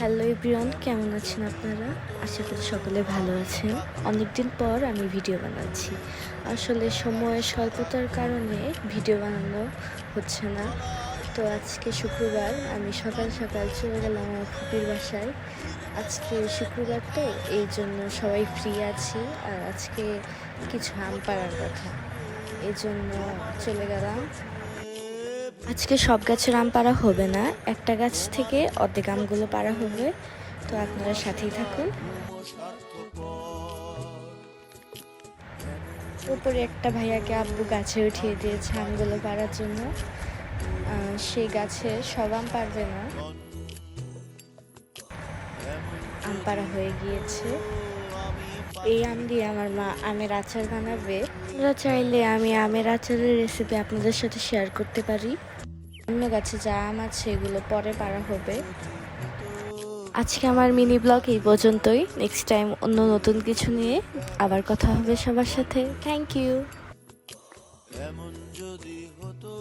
Hello everyone কেমন আছেন আপনারা? আশা করি সকলে ভালো আছেন। অনেকদিন পর আমি ভিডিও বানাচ্ছি। আসলে সময়ের স্বল্পতার কারণে ভিডিও বানানো হচ্ছে না। তো আজকে শুক্রবার, আমি সকাল সকাল চলে গেলাম আমার ফুপির বাসায়। আজকে শুক্রবার তো এই জন্য সবাই ফ্রি আছি। আর আজকে কিছু আম পাড়ার কথা। এই জন্য চলে গেলাম। আজকে সব গাছের আম পাড়া হবে না, একটা গাছ থেকে অর্ধেক আমগুলো পাড়া হবে। তো আপনারা সাথেই থাকুন। উপরে একটা ভাইয়াকে আব্বু গাছে উঠিয়ে দিয়েছে আমগুলো পাড়ার জন্য। সেই গাছে সব আম পারবে না। আম পাড়া হয়ে গিয়েছে। এই আম দিয়ে আমার মা আমের আচার বানাবে। আপনারা চাইলে আমি আমের আচারের রেসিপি আপনাদের সাথে শেয়ার করতে পারি। অন্য গাছে যা আম আছে এগুলো পরে পারা হবে। আজকে আমার মিনি ব্লগ এই পর্যন্তই। নেক্সট টাইম অন্য নতুন কিছু নিয়ে আবার কথা হবে সবার সাথে। থ্যাংক ইউ এমন যদি হতো